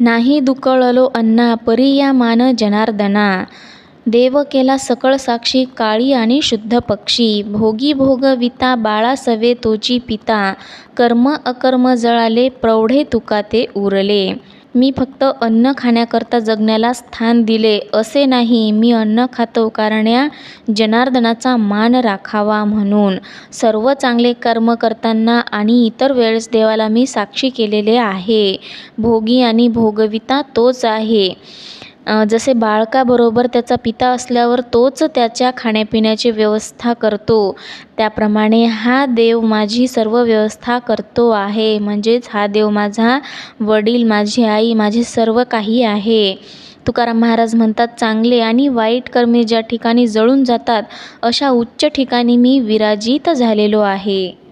नाही दुकळलो अन्ना परी या मान जनार्दना. देव केला सकळ साक्षी काळी आणि शुद्ध पक्षी. भोगी भोगविता बाळा सवे तोची पिता. कर्म अकर्म जळाले प्रौढे तुका ते उरले. मी फक्त अन्न खाण्याकरता जगण्याला स्थान दिले असे नाही मी अन्न खातो कारण या जनार्दनाचा मान राखावा म्हणून. सर्व चांगले कर्म करताना आणि इतर वेळेस देवाला मी साक्षी केलेले आहे. भोगी आणि भोगविता तोच आहे. जसे बाळकाबरोबर त्याचा पिता असल्यावर तोच त्याच्या खाण्यापिण्याची व्यवस्था करतो. त्याप्रमाणे हा देव माझी सर्व व्यवस्था करतो आहे. म्हणजेच हा देव माझा वडील माझी आई माझे सर्व काही आहे. तुकाराम महाराज म्हणतात चांगले आणि वाईट कर्मे ज्या ठिकाणी जळून जातात अशा उच्च ठिकाणी मी विराजित झालेलो आहे.